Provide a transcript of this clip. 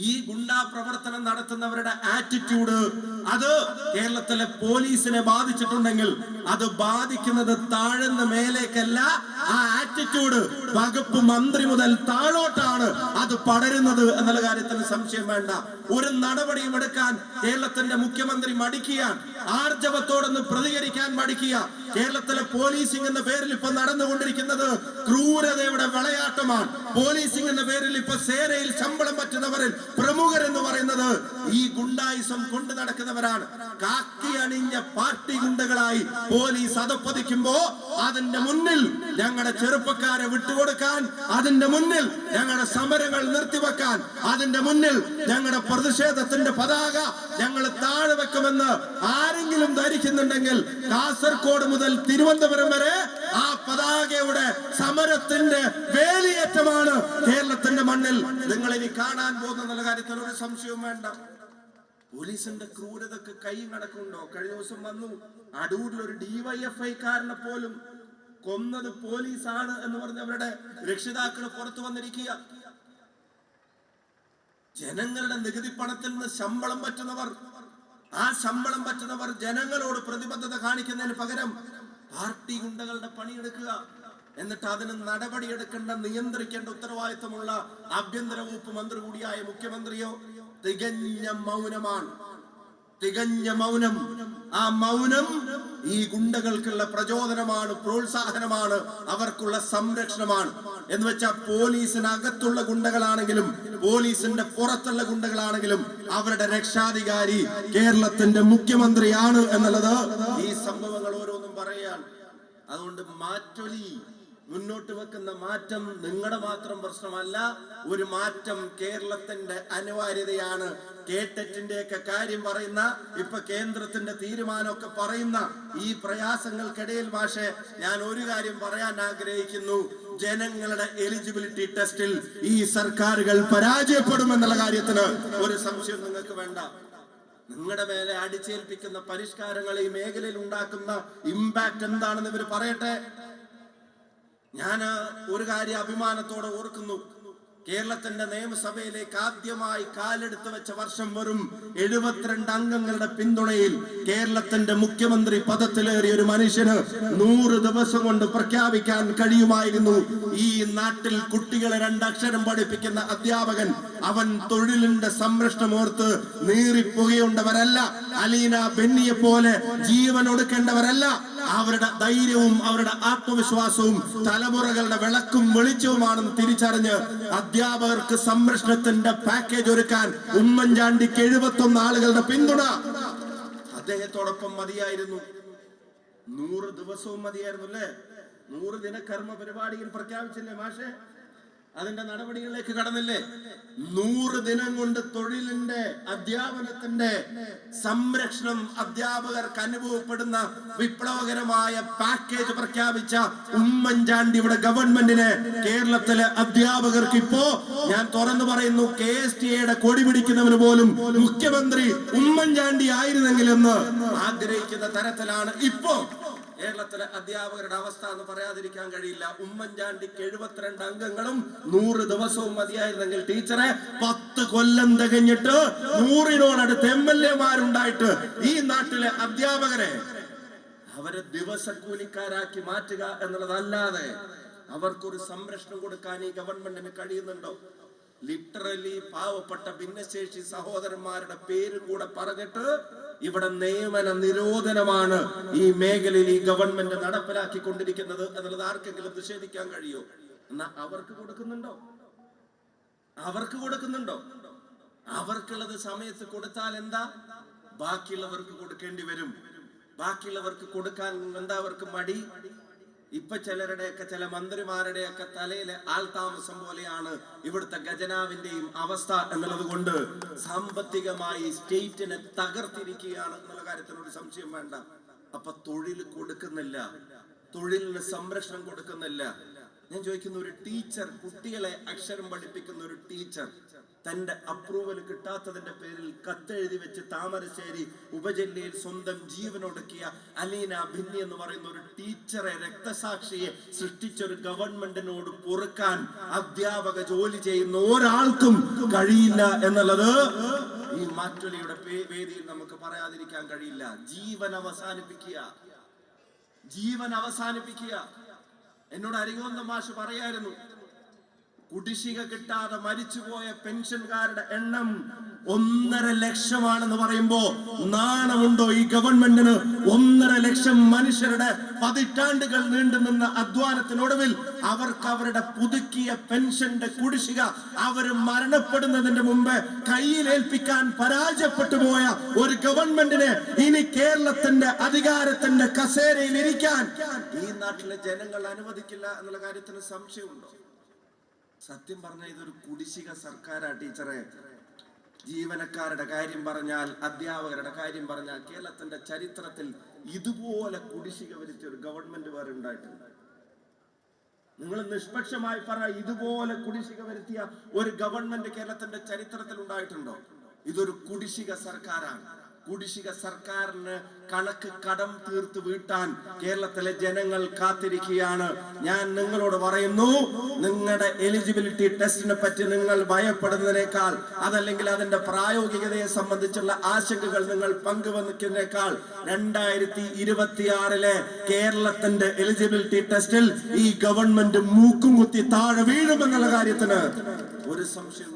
ഈ ഗുണ്ടാ പ്രവർത്തനം നടത്തുന്നവരുടെ ആറ്റിറ്റ്യൂഡ് അത് കേരളത്തിലെ പോലീസിനെ ബാധിച്ചിട്ടുണ്ടെങ്കിൽ അത് ബാധിക്കുന്നത് താഴ്ന്ന മേലേക്കല്ല ആ ആറ്റിറ്റ്യൂഡ് വകുപ്പ് മന്ത്രി മുതൽ താഴോട്ടാണ് അത് പടരുന്നത് എന്നുള്ള കാര്യത്തിൽ സംശയം വേണ്ട. ഒരു നടപടിയും എടുക്കാൻ കേരളത്തിന്റെ മുഖ്യമന്ത്രി മടിക്കുക ആർജവത്തോടൊന്ന് പ്രതികരിക്കാൻ മടിക്കുക. കേരളത്തിലെ പോലീസിംഗ് എന്ന പേരിൽ ഇപ്പൊ നടന്നുകൊണ്ടിരിക്കുന്നത് ക്രൂരതയുടെ വിളയാട്ടമാണ്. പോലീസിംഗ് എന്ന പേരിൽ ഇപ്പൊ സേനയിൽ ശമ്പളം പറ്റുന്നവരിൽ പ്രമുഖരെന്ന് പറയുന്നത് ഈ ഗുണ്ടായിസം കൊണ്ടു നടക്കുന്നവരാണ്. കാക്കി അണിഞ്ഞ പാർട്ടി ഗുണ്ടകളായി പോലീസ് അതപ്പതിക്കുമ്പോ അതിന്റെ മുന്നിൽ ഞങ്ങളുടെ ചെറുപ്പക്കാരെ വിട്ടുകൊടുക്കാൻ അതിന്റെ മുന്നിൽ ഞങ്ങളുടെ സമരങ്ങൾ നിർത്തിവെക്കാൻ അതിന്റെ മുന്നിൽ ഞങ്ങളുടെ പ്രതിഷേധത്തിന്റെ പതാക ഞങ്ങൾ താഴെ വെക്കുമെന്ന് ആരെങ്കിലും ധരിക്കുന്നുണ്ടെങ്കിൽ കാസർഗോഡ് മുതൽ തിരുവനന്തപുരം വരെ ആ പതാകയുടെ സമരത്തിന്റെ വേലിയേറ്റമാണ് കേരളത്തിന്റെ മണ്ണിൽ. നിങ്ങൾ ഇനി കാണാൻ പോകുന്ന കാര്യത്തിൽ ഒരു സംശയവും വേണ്ട. പോലീസിന്റെ ക്രൂരതക്ക് കൈ കണക്കുണ്ടോ കഴിഞ്ഞ ദിവസം വന്നു. അടൂരിൽ ഒരു ഡിവൈഎഫ്ഐക്കാരനെ പോലും കൊന്നത് പോലീസാണ് എന്ന് പറഞ്ഞ് അവരുടെ രക്ഷിതാക്കൾ പുറത്തു വന്നിരിക്കുക. ജനങ്ങളുടെ നികുതി പണത്തിൽ നിന്ന് ശമ്പളം പറ്റുന്നവർ ആ ശമ്പളം പറ്റുന്നവർ ജനങ്ങളോട് പ്രതിബദ്ധത കാണിക്കുന്നതിന് പകരം പാർട്ടി ഗുണ്ടകളുടെ പണിയെടുക്കുക. എന്നിട്ട് അതിന് നടപടിയെടുക്കേണ്ട നിയന്ത്രിക്കേണ്ട ഉത്തരവാദിത്തമുള്ള ആഭ്യന്തര വകുപ്പ് മന്ത്രി കൂടിയായ മുഖ്യമന്ത്രിയോ തികഞ്ഞ മൗനമാണ്. തികഞ്ഞ മൗനം. ആ മൗനം ഈ ഗുണ്ടകൾക്കുള്ള പ്രചോദനമാണ് പ്രോത്സാഹനമാണ് അവർക്കുള്ള സംരക്ഷണമാണ്. എന്ന് വെച്ചാൽ പോലീസിനകത്തുള്ള ഗുണ്ടകളാണെങ്കിലും പോലീസിന്റെ പുറത്തുള്ള ഗുണ്ടകളാണെങ്കിലും അവരുടെ രക്ഷാധികാരി കേരളത്തിന്റെ മുഖ്യമന്ത്രിയാണ് എന്നുള്ളത് ഈ സംഭവങ്ങൾ ഓരോന്നും പറയുകയാണ് അതുകൊണ്ട് മാറ്റൊലി. മുന്നോട്ട് വെക്കുന്ന മാറ്റം നിങ്ങളുടെ മാത്രം പ്രശ്നമല്ല ഒരു മാറ്റം കേരളത്തിന്റെ അനിവാര്യതയാണ്. കേട്ടറ്റിന്റെ ഒക്കെ കാര്യം പറയുന്ന ഇപ്പൊ കേന്ദ്രത്തിന്റെ തീരുമാനമൊക്കെ പറയുന്ന ഈ പ്രയാസങ്ങൾക്കിടയിൽ പക്ഷേ ഞാൻ ഒരു കാര്യം പറയാൻ ആഗ്രഹിക്കുന്നു. ജനങ്ങളുടെ എലിജിബിലിറ്റി ടെസ്റ്റിൽ ഈ സർക്കാരുകൾ പരാജയപ്പെടുമെന്നുള്ള കാര്യത്തിന് ഒരു സംശയം നിങ്ങൾക്ക് വേണ്ട. നിങ്ങളുടെ മേലെ അടിച്ചേൽപ്പിക്കുന്ന പരിഷ്കാരങ്ങൾ ഈ മേഖലയിൽ ഉണ്ടാക്കുന്ന ഇമ്പാക്ട് എന്താണെന്ന് ഇവർ പറയട്ടെ. ഞാൻ ഒരു കാര്യം അഭിമാനത്തോടെ ഓർക്കുന്നു. കേരളത്തിന്റെ നിയമസഭയിലേക്ക് ആദ്യമായി കാലെടുത്ത് വെച്ച വർഷം വെറും എഴുപത്തിരണ്ട് അംഗങ്ങളുടെ പിന്തുണയിൽ കേരളത്തിന്റെ മുഖ്യമന്ത്രി പദത്തിലേറിയ ഒരു മനുഷ്യന് നൂറ് ദിവസം കൊണ്ട് പ്രഖ്യാപിക്കാൻ കഴിയുമായിരുന്നു. ഈ നാട്ടിൽ കുട്ടികളെ രണ്ടക്ഷരം പഠിപ്പിക്കുന്ന അധ്യാപകൻ അവൻ തൊഴിലിന്റെ സംരക്ഷണമോർത്ത് നീറിപ്പുകയുണ്ടവരല്ല അലീന ബെന്നിയെ പോലെ ജീവൻ ഒടുക്കേണ്ടവരല്ല. അവരുടെ ധൈര്യവും അവരുടെ ആത്മവിശ്വാസവും തലമുറകളുടെ വിളക്കും വെളിച്ചവുമാണെന്ന് തിരിച്ചറിഞ്ഞ് അധ്യാപകർക്ക് സംരക്ഷണത്തിന്റെ പാക്കേജ് ഒരുക്കാൻ ഉമ്മൻചാണ്ടിക്ക് എഴുപത്തി ഒന്ന് ആളുകളുടെ പിന്തുണ. അദ്ദേഹത്തോടൊപ്പം മതിയായിരുന്നു. നൂറ് ദിവസവും മതിയായിരുന്നു അല്ലേ? നൂറ് ദിന കർമ്മ പരിപാടിയിൽ പ്രഖ്യാപിച്ചില്ലേ മാഷെ? അതിന്റെ നടപടികളിലേക്ക് കടന്നില്ലേ? നൂറ് ദിനം കൊണ്ട് തൊഴിലിന്റെ അധ്യാപനത്തിന്റെ സംരക്ഷണം അധ്യാപകർക്ക് അനുഭവപ്പെടുന്ന വിപ്ലവകരമായ പാക്കേജ് പ്രഖ്യാപിച്ച ഉമ്മൻചാണ്ടി ഇവിടെ ഗവൺമെന്റിന് കേരളത്തിലെ അധ്യാപകർക്ക് ഇപ്പോ ഞാൻ തുറന്നു പറയുന്നു കെ എസ് ടി എയുടെ കൊടി പിടിക്കുന്നവന് പോലും മുഖ്യമന്ത്രി ഉമ്മൻചാണ്ടി ആയിരുന്നെങ്കിലെന്ന് ആഗ്രഹിക്കുന്ന തരത്തിലാണ് ഇപ്പോ കേരളത്തിലെ അധ്യാപകരുടെ അവസ്ഥ എന്ന് പറയാതിരിക്കാൻ കഴിയില്ല. ഉമ്മൻചാണ്ടിക്ക് എഴുപത്തിരണ്ട് അംഗങ്ങളും നൂറ് ദിവസവും മതിയായിരുന്നെങ്കിൽ ടീച്ചറെ പത്ത് കൊല്ലം തികഞ്ഞിട്ട് നൂറിനോടടുത്ത് എം എൽ എമാരുണ്ടായിട്ട് ഈ നാട്ടിലെ അധ്യാപകരെ അവരെ ദിവസക്കൂലിക്കാരാക്കി മാറ്റുക എന്നുള്ളതല്ലാതെ അവർക്കൊരു സംരക്ഷണം കൊടുക്കാൻ ഈ ഗവൺമെന്റിന് കഴിയുന്നുണ്ടോ? ലിറ്ററലി പാവപ്പെട്ട ഭിന്നശേഷി സഹോദരന്മാരുടെ പേര് കൂടെ പറഞ്ഞിട്ട് ഇവിടെ നിയമന നിരോധനമാണ് ഈ മേഖലയിൽ ഈ ഗവൺമെന്റ് നടപ്പിലാക്കി കൊണ്ടിരിക്കുന്നത് എന്നുള്ളത് ആർക്കെങ്കിലും നിഷേധിക്കാൻ കഴിയോ? എന്നാ അവർക്ക് കൊടുക്കുന്നുണ്ടോ? അവർക്ക് കൊടുക്കുന്നുണ്ടോ? അവർക്കുള്ളത് സമയത്ത് കൊടുത്താൽ എന്താ? ബാക്കിയുള്ളവർക്ക് കൊടുക്കേണ്ടി വരും. ബാക്കിയുള്ളവർക്ക് കൊടുക്കാൻ എന്താ അവർക്ക് മടി? ഇപ്പൊ ചിലരുടെയൊക്കെ ചില മന്ത്രിമാരുടെയൊക്കെ തലയിലെ ആൾതാമസം പോലെയാണ് ഇവിടുത്തെ ഖജനാവിന്റെയും അവസ്ഥ എന്നുള്ളത് കൊണ്ട് സാമ്പത്തികമായി സ്റ്റേറ്റിനെ തകർത്തിരിക്കുകയാണ് എന്നുള്ള കാര്യത്തിൽ ഒരു സംശയം വേണ്ട. അപ്പൊ തൊഴിൽ കൊടുക്കുന്നില്ല. തൊഴിലിന് സംരക്ഷണം കൊടുക്കുന്നില്ല. ഞാൻ ചോദിക്കുന്ന ഒരു ടീച്ചർ കുട്ടികളെ അക്ഷരം പഠിപ്പിക്കുന്ന ഒരു ടീച്ചർ തന്റെ അപ്രൂവൽ കിട്ടാത്തതിന്റെ പേരിൽ കത്തെഴുതി വെച്ച് താമരശ്ശേരി ഉപജില്ലയിൽ സ്വന്തം ജീവനൊടുക്കിയ അലീന ഭിന്നി എന്ന് പറയുന്ന ഒരു ടീച്ചറെ രക്തസാക്ഷിയെ സൃഷ്ടിച്ച ഒരു ഗവൺമെന്റിനോട് പൊറുക്കാൻ അധ്യാപക ജോലി ചെയ്യുന്ന ഒരാൾക്കും കഴിയില്ല എന്നുള്ളത് ഈ മാറ്റൊലിയുടെ വേദിയിൽ നമുക്ക് പറയാതിരിക്കാൻ കഴിയില്ല. ജീവൻ അവസാനിപ്പിക്കുക. ജീവൻ അവസാനിപ്പിക്കുക. എന്നോട് അരികോന്ന മാഷ് പറയായിരുന്നു കുടിശ്ശിക കിട്ടാതെ മരിച്ചുപോയ പെൻഷൻകാരുടെ എണ്ണം ഒന്നര ലക്ഷമാണെന്ന് പറയുമ്പോ നാണമുണ്ടോ ഈ ഗവൺമെന്റിന്? ഒന്നര ലക്ഷം മനുഷ്യരുടെ പതിറ്റാണ്ടുകൾ നീണ്ടു നിന്ന അധ്വാനത്തിനൊടുവിൽ അവർക്ക് അവരുടെ പുതുക്കിയ പെൻഷന്റെ കുടിശിക അവർ മരണപ്പെടുന്നതിന്റെ മുമ്പ് കയ്യിലേൽപ്പിക്കാൻ പരാജയപ്പെട്ടു പോയ ഒരു ഗവൺമെന്റിനെ ഇനി കേരളത്തിന്റെ അധികാരത്തിന്റെ കസേരയിൽ ഇരിക്കാൻ ഈ നാട്ടിലെ ജനങ്ങൾ അനുവദിക്കില്ല എന്നുള്ള കാര്യത്തിന് സംശയമുണ്ടോ? സത്യം പറഞ്ഞ ഇതൊരു കുടിശ്ശിക സർക്കാരാ ടീച്ചറെ. ജീവനക്കാരുടെ കാര്യം പറഞ്ഞാൽ അധ്യാപകരുടെ കാര്യം പറഞ്ഞാൽ കേരളത്തിന്റെ ചരിത്രത്തിൽ ഇതുപോലെ കുടിശ്ശിക വരുത്തിയ ഒരു ഗവൺമെന്റ് വേറെ ഉണ്ടായിട്ടുണ്ട്. നിങ്ങൾ നിഷ്പക്ഷമായി പറ ഇതുപോലെ കുടിശ്ശിക വരുത്തിയ ഒരു ഗവൺമെന്റ് കേരളത്തിന്റെ ചരിത്രത്തിൽ ഉണ്ടായിട്ടുണ്ടോ? ഇതൊരു കുടിശ്ശിക സർക്കാരാണ്. കുടിശ്ശിക സർക്കാരിന് കണക്ക് കടം തീർത്ത് വീട്ടാൻ കേരളത്തിലെ ജനങ്ങൾ കാത്തിരിക്കുകയാണ്. ഞാൻ നിങ്ങളോട് പറയുന്നു നിങ്ങളുടെ എലിജിബിലിറ്റി ടെസ്റ്റിനെ പറ്റി നിങ്ങൾ ഭയപ്പെടുന്നതിനേക്കാൾ അതല്ലെങ്കിൽ അതിന്റെ പ്രായോഗികതയെ സംബന്ധിച്ചുള്ള ആശങ്കകൾ നിങ്ങൾ പങ്കുവെക്കുന്നതിനേക്കാൾ രണ്ടായിരത്തി ഇരുപത്തിയാറിലെ കേരളത്തിന്റെ എലിജിബിലിറ്റി ടെസ്റ്റിൽ ഈ ഗവൺമെന്റ് മൂക്കും കുത്തി താഴെ വീഴുമെന്നുള്ള കാര്യത്തിന് ഒരു സംശയം